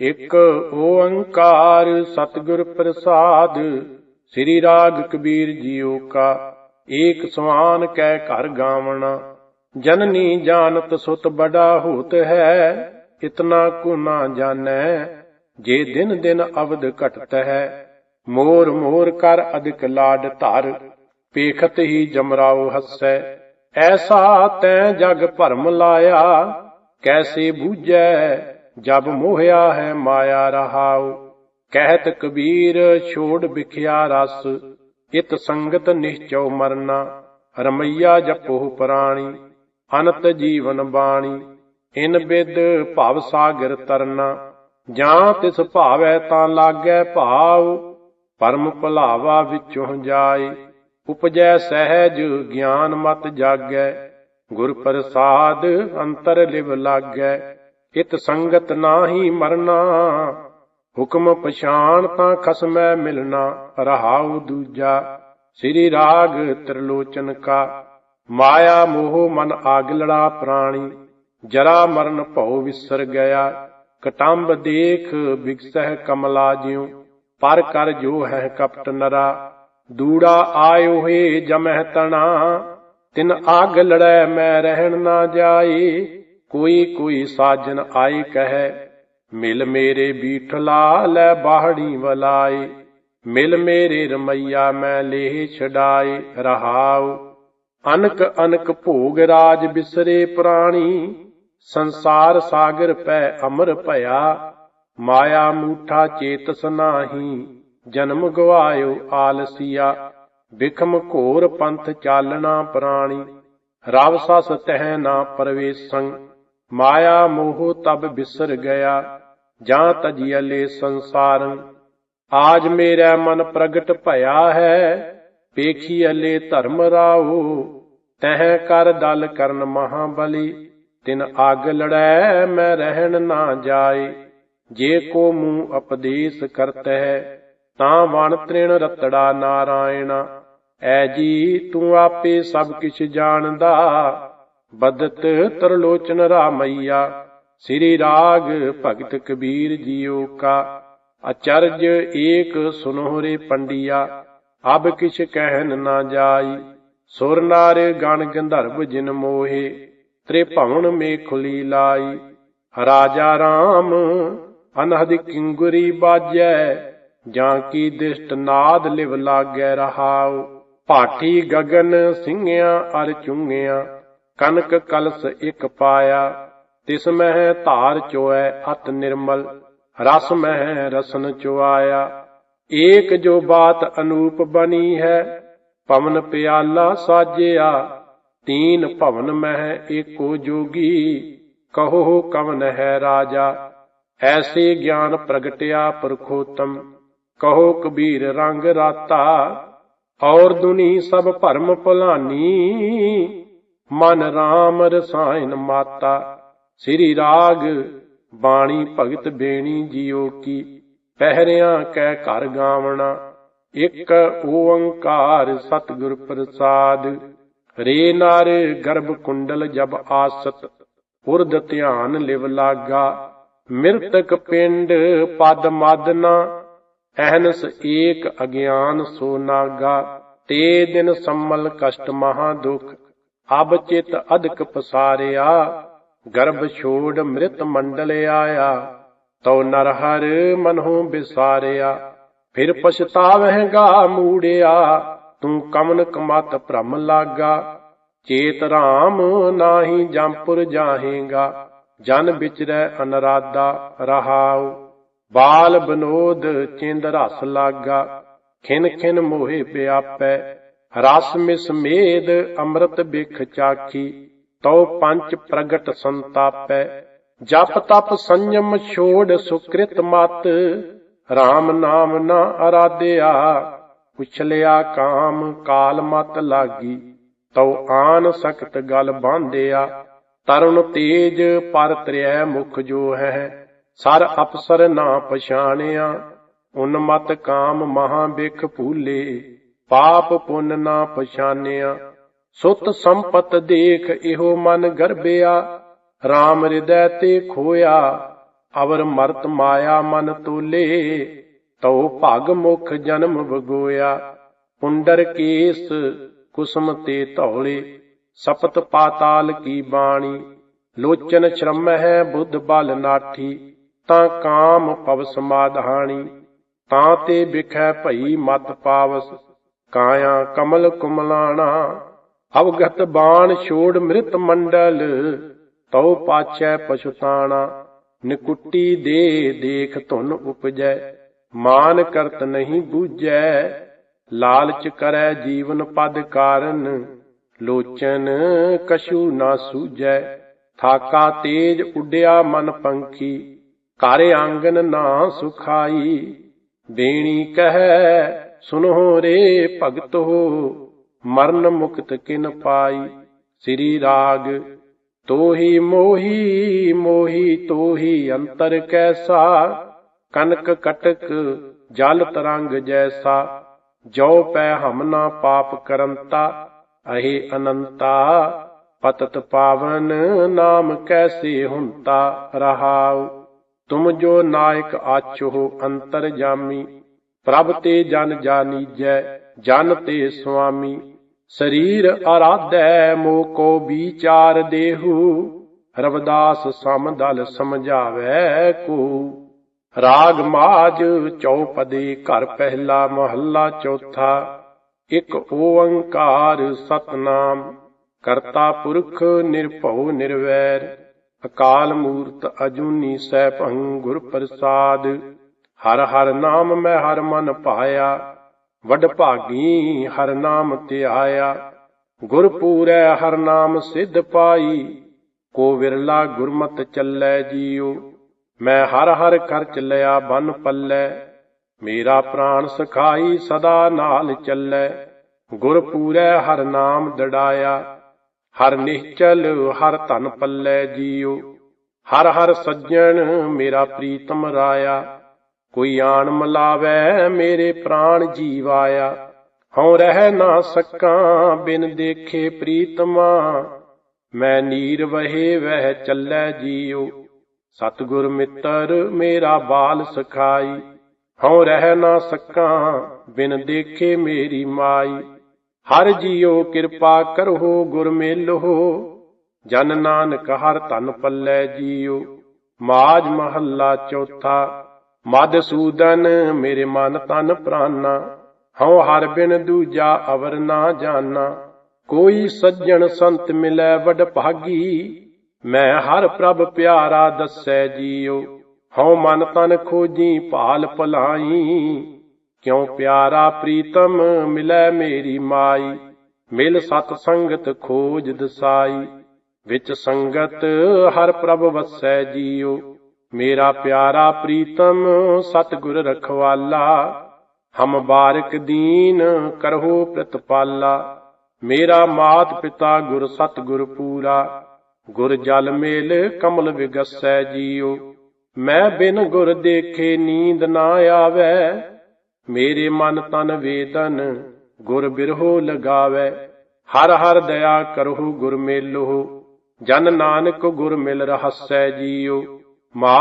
ਇੱਕ ਓੰਕਾਰ ਸਤਿਗੁਰ ਪ੍ਰਸਾਦ, ਸ੍ਰੀ ਰਾਗ ਕਬੀਰ ਜੀਓ ਕਾ, ਏਕ ਸਵਾਨ ਕੈ ਘਰ ਗਾਵਣਾ। ਜਨਨੀ ਜਾਣਤ ਸੁਤ ਬੜਾ ਹੋਤ ਹੈ, ਇਤਨਾ ਕੋ ਨਾ ਜਾਣੈ, ਜੇ ਦਿਨ ਦਿਨ ਅਵਧ ਘਟਤ ਹੈ। ਮੋਰ ਮੋਰ ਕਰ ਅਧਿਕ ਲਾਡ ਧਰ, ਪੇਖਤ ਹੀ ਜਮਰਾਓ ਹੱਸੈ। ਐਸਾ ਤੈ ਜਗ ਭਰਮ ਲਾਇਆ, ਕੈਸੇ ਬੂਝੈ ਜਬ ਮੋਹਿਆ ਹੈ ਮਾਇਆ ਰਹਾਉ, ਕਹਿਤ ਕਬੀਰ ਛੋੜ ਵਿਖਿਆ ਰਸ, ਇਤ ਸੰਗਤ ਨਿਸ਼ਚਉ ਮਰਨਾ, ਰਮਈਆ ਜਪੋ ਪ੍ਰਾਣੀ, ਅਨੰਤ ਜੀਵਨ ਬਾਣੀ, ਇਨ ਬਿਦ ਭਵ ਸਾਗਰ ਤਰਨਾ, ਜਾਂ ਤਿਸ ਭਾਵੈ ਤਾਂ ਲਾਗੈ ਭਾਵ ਪਰਮ ਭੁਲਾਵਾ ਵਿੱਚੋਂ ਜਾਏ, ਉਪਜੈ ਸਹਿਜ ਗਿਆਨ ਮਤ ਜਾਗੈ, ਗੁਰ ਪ੍ਰਸਾਦ ਅੰਤਰ ਲਿਵ ਲਾਗੈ। ਇਤ ਸੰਗਤ ਨਾਹੀ ਮਰਨਾ, ਹੁਕਮ ਪਛਾਣ ਤਾਂ ਖਸਮੈ ਮਿਲਣਾ, ਰਹਾਉ ਦੂਜਾ, ਸ੍ਰੀ ਰਾਗ ਤ੍ਰਿਲੋਚਨ ਕਾ। ਮਾਇਆ ਮੋਹ ਮਨ ਆਗ ਲੜਾ ਪ੍ਰਾਣੀ, ਜਰਾ ਮਰਨ ਭਉ ਵਿਸਰ ਗਿਆ। ਕਟੰਬ ਦੇਖ ਵਿਗਸਹਿ ਕਮਲਾ ਜਿਉ, ਪਰ ਕਰ ਜੋ ਹੈ ਕਪਟ ਨਰਾ। ਦੂੜਾ ਆਇਓ ਹੈ ਜਮਹਿ ਤਣਾ, ਤਿਨ ਆਗ ਲੜੈ ਮੈਂ ਰਹਿਣ ਨਾ ਜਾਏ। ਕੋਈ ਕੋਈ ਸਾਜਨ ਆਏ ਕਹੈ, ਮਿਲ ਮੇਰੇ ਬੀਠਲਾ ਲੈ ਬਾਹੜੀ ਵਲਾਏ, ਮਿਲ ਮੇਰੇ ਰਮਈਆ ਮੈਂ ਲੇਹ ਛਡਾਏ, ਰਹਾਉ, ਅਨਕ ਅਨਕ ਭੋਗ ਰਾਜ ਬਿਸਰੇ ਪ੍ਰਾਣੀ, ਸੰਸਾਰ ਸਾਗਰ ਪੈ ਅਮਰ ਭਇਆ, ਮਾਇਆ ਮੂਠਾ ਚੇਤਸ ਨਾਹੀ ਜਨਮ ਗਵਾਇਓ ਆਲਸੀਆ, ਬਿਖਮ ਘੋਰ ਪੰਥ ਚਾਲਣਾ ਪ੍ਰਾਣੀ ਰਵ ਸਸ ਤਹਿ ਨਾ ਪਰਵੇਸੰ ਮਾਇਆ ਮੋਹ ਤਬ ਬਿਸਰ ਗਿਆ, ਜਾਂ ਤਜੀਲੇ ਸੰਸਾਰੰ। ਆਜ ਮੇਰਾ ਮਨ ਪ੍ਰਗਟ ਭਇਆ ਹੈ ਪੇਖੀ ਅਲੇ ਧਰਮ ਰਾਉ ਤਹਿ ਕਰ ਦਲ ਕਰਨ ਮਹਾਬਲੀ, ਤਿਨ ਅਗ ਲੜੈ ਮੈਂ ਰਹਿਣ ਨਾ ਜਾਏ। ਜੇ ਕੋ ਮੂੰ ਉਪਦੇਸ਼ ਕਰਤ ਹੈ ਤਾਂ ਵਣ ਤ੍ਰਿਣ ਰਤੜਾ ਨਾਰਾਇਣ। ਐ ਜੀ ਤੂੰ ਆਪੇ ਸਭ ਕਿਛ ਜਾਣਦਾ ਬਦਤ ਤਰਲੋਚਨ ਰਾਮਈਆ, ਸ੍ਰੀ ਰਾਗ ਭਗਤ ਕਬੀਰ ਜੀਓ ਕਾ, ਅਚਰਜ ਏਕ ਸੁਨੋਰੇ ਪੰਡਿਆ, ਅਬ ਕਿਛ ਕਹਿਨ ਨਾ ਜਾਈ, ਸੁਰ ਨਾਰ ਗਣ ਗੰਧਰਵ ਜਿਨ ਮੋਹੇ, ਤ੍ਰਿਭਵਨ ਮੇ ਖੁਲੀ ਲਾਈ ਰਾਜਾ ਰਾਮ ਅਨਹਦ ਕਿੰਗੁਰੀ ਬਾਜੈ, ਜਾਂ ਕੀ ਦਿਸ਼ਟ ਨਾਦ ਲਿਵ ਲਾਗੈ ਰਹਾਉ ਭਾਟੀ ਗਗਨ ਸਿੰਘਿਆਂ ਅਰ ਚੁੰਗਿਆ ਕਨਕ ਕਲਸ ਇਕ ਪਾਇਆ, ਤਿਸ ਮਹਿ ਧਾਰ ਚੋਐ ਅਤ ਨਿਰਮਲ, ਰਸ ਮਹਿ ਰਸਨ ਚੁਆਇਆ। ਏਕ ਜੋ ਬਾਤ ਅਨੂਪ ਬਣੀ ਹੈ, ਪਵਨ ਪਿਆਲਾ ਸਾਜਿਆ। ਤੀਨ ਭਵਨ ਮਹਿ ਏਕੋ ਜੋਗੀ, ਕਹੋ ਕਵਨ ਹੈ ਰਾਜਾ। ਐਸੇ ਗਿਆਨ ਪ੍ਰਗਟਿਆ ਪਰਖੋਤਮ, ਕਹੋ ਕਬੀਰ ਰੰਗ ਰਾਤਾ। ਔਰ ਦੁਨੀ ਸਭ ਭਰਮ ਭੁਲਾਨੀ ਮਨ RAM ਰਸਾਇਨ ਮਾਤਾ, ਸ੍ਰੀ ਰਾਗ ਬਾਣੀ ਭਗਤ ਬੇਣੀ ਜੀਓ ਕੀ, ਪਹਿਰਿਆਂ ਕੈ ਘਰ ਗਾਵਣਾ, ਇੱਕ ਓੰਕਾਰ ਸਤਿਗੁਰ ਪ੍ਰਸਾਦ। ਰੇ ਨਰ ਗਰਭ ਕੁੰਡਲ ਜਬ ਆਸਤ ਉਰਦ ਧਿਆਨ ਲਿਵ ਲਾਗਾ। ਮਿਰਤਕ ਪਿੰਡ ਪਦ ਮਦਨਾ ਅਹਨਸ ਏਕ ਅਗਿਆਨ ਸੋ ਨਾਗਾ। ਤੇ ਦਿਨ ਸੰਮਲ ਕਸ਼ਟ ਮਹਾ ਦੁਖ ਅਬ ਚਿਤ ਅਧਿਕ ਪਸਾਰਿਆ, ਗਰਭ ਛੋੜ ਮ੍ਰਿਤ ਮੰਡਲ ਆਇਆ। ਤਉ ਨਰ ਹਰ ਮਨਹੁ ਬਿਸਾਰਿਆ, ਫਿਰ ਪਛਤਾਵਹਿਗਾ ਮੂੜਿਆ। ਤੂੰ ਕਮਨ ਕਮਤ ਭ੍ਰਮ ਲਾਗਾ, ਚੇਤ ਰਾਮ ਨਾਹੀ ਜੰਪੁਰ ਜਾਹੇਗਾ। ਜਨ ਵਿਚਰੈ ਅਨਰਾਦਾ ਰਹਾਉ, ਬਾਲ ਬਨੋਦ ਚਿੰਦ ਰਸ ਲਾਗਾ। ਖਿਨ ਖਿਨ ਮੋਹਿ ਪਿਆਪੈ ਰਸ ਮਿਸ ਮੇਦ ਅੰਮ੍ਰਿਤ ਬਿਖ ਚਾਖੀ, ਤਉ ਪੰਚ ਪ੍ਰਗਟ ਸੰਤਾਪੈ, ਜਪ ਤਪ ਸੰਜਮ ਛੋੜ ਸੁਕ੍ਰਿਤ ਮਤ RAM ਨਾਮ ਨਾ ਅਰਾਧਿਆ ਪੁਛਲਿਆ ਕਾਮ ਕਾਲ ਮਤ ਲਾਗੀ, ਤਉ ਆਨ ਸਖਤ ਗਲ ਬਾਂਧਿਆ, ਤਰੁਣ ਤੇਜ ਪਰ ਤ੍ਰਿਐ ਮੁਖ ਜੋ ਹੈ, ਸਰ ਅਪਸਰ ਨਾ ਪਛਾਣਿਆ ਉਨਮਤ ਕਾਮ ਮਹਾ ਬਿਖ ਭੂਲੇ। ਪਾਪ ਪੁੰਨ ਨਾ ਪਛਾਨਿਆ। ਸੁਤ ਸੰਪਤ ਦੇਖ ਇਹੋ ਮਨ ਗਰਬਿਆ। RAM ਹਿਰਦੈ ਤੇ ਖੋਇਆ। ਅਵਰ ਮਰਤ ਮਾਇਆ ਮਨ ਤੋਲੇ। ਤਉ ਭਗ ਮੁਖ ਜਨਮ ਵਗੋਇਆ। ਪੁੰਡਰ ਕੇਸ ਕੁਸਮ ਤੇ ਧੌਲੇ। ਸਪਤ ਪਾਤਾਲ ਕੀ ਬਾਣੀ। ਲੋਚਨ ਸ਼ਰਮ ਹੈ ਬੁੱਧ ਬਲ ਨਾਠੀ। ਤਾਂ ਕਾਮ ਪਵ ਸਮਾਧਾਣੀ। ਤਾਂ ਤੇ ਵਿਖੈ ਭਈ ਮਤ ਪਾਵਸ। ਕਾਇਆ ਕਮਲ ਕੁਮਲਾਣਾ, ਅਵਗਤ ਬਾਣ ਛੋੜ ਮ੍ਰਿਤ ਮੰਡਲ, ਤਉ ਪਾਛੈ ਪਛੁਤਾਣਾ ਨਿਕੁੱਟੀ ਦੇ ਦੇਖ ਧੁਨ ਉਪਜੈ ਮਾਨ ਕਰਤ ਨਹੀਂ ਬੂਝੈ, ਲਾਲਚ ਕਰੈ ਜੀਵਨ ਪਦ ਕਾਰਨ, ਲੋਚਨ ਕਛੂ ਨਾ ਸੂਝੈ, ਥਾਕਾ ਤੇਜ ਉੱਡਿਆ ਮਨ ਪੰਖੀ, ਘਰ ਆਂਗਨ ਨਾ ਸੁਖਾਈ ਬੇਣੀ ਕਹੈ ਸੁਨੋ ਰੇ ਭਗਤੋ, ਮਰਨ ਮੁਕਤ ਕਿਨ ਪਾਈ? ਸ੍ਰੀ ਰਾਗ, ਤੋਹੀ ਮੋਹੀ ਮੋਹੀ ਤੋਹੀ ਅੰਤਰ ਕੈਸਾ? ਕਨਕ ਕਟਕ, ਜਲ ਤਰੰਗ ਜੈਸਾ। ਜੋ ਪੈ ਹਮਨਾ ਪਾਪ ਕਰੰਤਾ, ਅਹੇ ਅਨੰਤਾ। ਪਤਤ ਪਾਵਨ ਨਾਮ ਕੈਸੇ ਹੁੰਤਾ ਰਹਾਉ? ਤੁਮ ਜੋ ਨਾਇਕ ਆਛੋ ਅੰਤਰ ਜਾਮੀ। ਪ੍ਰਭ ਤੇ ਜਨ ਜਾਨੀਜੈ, ਜਨ ਤੇ ਸੁਆਮੀ। ਸਰੀਰ ਆਰਾਧੈ ਮੋ ਕੋ ਵਿਚਾਰ ਦੇਹੂ। ਰਵਦਾਸ ਸਮਦਲ ਸਮਝਾਵੈ ਕੋ। ਰਾਗ ਮਾਜ ਚੌਪਦੀ ਘਰ ਪਹਿਲਾ ਮਹੱਲਾ ਚੌਥਾ। ਇਕ ਓੰਕਾਰ ਸਤਨਾਮ, ਕਰਤਾ ਪੁਰਖ ਨਿਰਭਉ ਨਿਰਵੈਰ। ਅਕਾਲ ਮੂਰਤ ਅਜੂਨੀ ਸੈਭੰ ਗੁਰ ਪ੍ਰਸਾਦ ਹਰ ਹਰ ਨਾਮ ਮੈਂ ਹਰ ਮਨ ਪਾਇਆ। ਵਡ ਭਾਗੀ ਹਰ ਨਾਮ ਧਿਆਇਆ। ਗੁਰ ਪੂਰੈ ਹਰ ਨਾਮ ਸਿਧ ਪਾਈ। ਕੋ ਵਿਰਲਾ ਗੁਰਮਤ ਚੱਲੈ ਜੀਉ। ਮੈਂ ਹਰ ਹਰ ਖਰਚ ਲਿਆ ਬਨ ਪੱਲੇ। ਮੇਰਾ ਪ੍ਰਾਣ ਸਖਾਈ ਸਦਾ ਨਾਲ ਚੱਲੈ। ਗੁਰ ਪੂਰੈ ਹਰ ਨਾਮ ਦੜਾਇਆ। ਹਰ ਨਿਹਚਲ ਹਰ ਧਨ ਪੱਲੇ ਜੀਉ। ਹਰ ਹਰ ਸੱਜਣ ਮੇਰਾ ਪ੍ਰੀਤਮ ਰਾਇਆ। ਕੋਈ ਆਣ ਮਲਾਵੈ, ਮੇਰੇ ਪ੍ਰਾਣ ਜੀਵਾਇਆ। ਹਉ ਰਹਿ ਨਾ ਸਕਾਂ, ਬਿਨ ਦੇਖੇ ਪ੍ਰੀਤਮਾ। ਮੈਂ ਨੀਰ ਵਹੇ, ਵਹਿ ਚੱਲੈ ਜੀਉ। ਸਤਿਗੁਰ ਮਿੱਤਰ, ਮੇਰਾ ਬਾਲ ਸਖਾਈ। ਹਉ ਰਹਿ ਨਾ ਸਕਾਂ, ਬਿਨ ਦੇਖੇ ਮੇਰੀ ਮਾਈ। ਹਰ ਜੀਉ ਕਿਰਪਾ ਕਰੋ ਗੁਰ ਮੇਲੋ ਜਨ ਨਾਨਕ ਹਰ ਤਨ ਪੱਲੇ ਜੀਉ। ਮਾਜ ਮਹੱਲਾ ਚੌਥਾ ਮਦ ਸੂਦਨ ਮੇਰੇ ਮਨ ਤਨ ਪ੍ਰਾਨਾ, ਹਉ ਹਰ ਬਿਨ ਦੂਜਾ ਅਵਰ ਨਾ ਜਾਣਾ ਕੋਈ ਸੱਜਣ ਸੰਤ ਮਿਲੈ ਵਡ ਭਾਗੀ, ਮੈਂ ਹਰ ਪ੍ਰਭ ਪਿਆਰਾ ਦੱਸੈ ਜੀਉ ਹਉ ਮਨ ਤਨ ਖੋਜੀ ਭਾਲ ਭਲਾਈ, ਕਿਉ ਪਿਆਰਾ ਪ੍ਰੀਤਮ ਮਿਲੈ ਮੇਰੀ ਮਾਈ। ਮਿਲ ਸਤ ਸੰਗਤ ਖੋਜ ਦਸਾਈ, ਵਿੱਚ ਸੰਗਤ ਹਰ ਪ੍ਰਭ ਵਸੈ ਜੀਉ ਮੇਰਾ ਪਿਆਰਾ ਪ੍ਰੀਤਮ, ਸਤਿਗੁਰ ਰਖਵਾਲਾ, ਹਮ ਬਾਰਕ ਦੀਨ ਕਰਹੁ ਪ੍ਰਤਪਾਲਾ। ਮੇਰਾ ਮਾਤ ਪਿਤਾ ਗੁਰ ਸਤਿਗੁਰ ਪੂਰਾ, ਗੁਰ ਜਲ ਮੇਲ ਕਮਲ ਵਿਗਸੈ ਜੀਉ। ਮੈਂ ਬਿਨ ਗੁਰ ਦੇਖੇ ਨੀਂਦ ਨਾ ਆਵੈ, ਮੇਰੇ ਮਨ ਤਨ ਵੇਦਨ ਗੁਰ ਬਿਰਹੋ ਲਗਾਵੈ। ਹਰ ਹਰ ਦਇਆ ਕਰਹੁ ਗੁਰ ਮੇਲੋ ਜਨ ਨਾਨਕ ਗੁਰ ਮਿਲ ਰਹਸੈ ਜੀਉ। ਮਾ